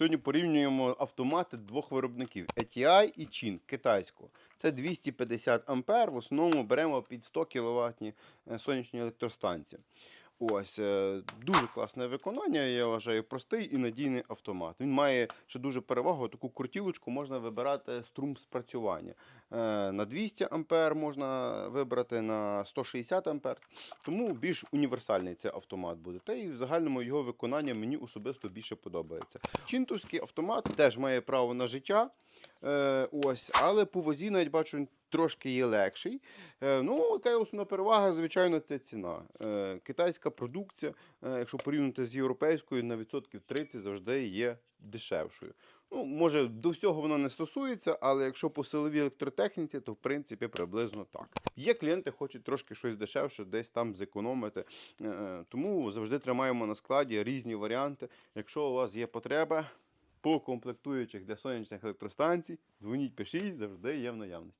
Сьогодні порівнюємо автомати двох виробників ATI і Chin китайського. Це 250 ампер. В основному беремо під 100 кВт сонячні електростанції. Ось е, дуже класне виконання. Я вважаю, простий і надійний автомат. Він має ще дуже перевагу. Таку крутілочку можна вибирати струм спрацювання. Е, На 200 ампер можна вибрати на 160 ампер. Тому більш універсальний цей автомат буде. Та і в загальному його виконання мені особисто більше подобається. Чинтовський автомат теж має право на життя. Е, ось, але по вазі навіть бачу, трошки є легший. Е, ну, яка основна перевага, звичайно, це ціна. Е, китайська продукція, е, якщо порівняти з європейською, на відсотків 30 завжди є дешевшою. Ну, може, до всього воно не стосується, але якщо по силовій електротехніці, то в принципі приблизно так. Є клієнти, хочуть трошки щось дешевше, десь там зекономити. Тому завжди тримаємо на складі різні варіанти. Якщо у вас є потреба по комплектуючих для сонячних електростанцій, дзвоніть, пишіть, завжди є в наявності.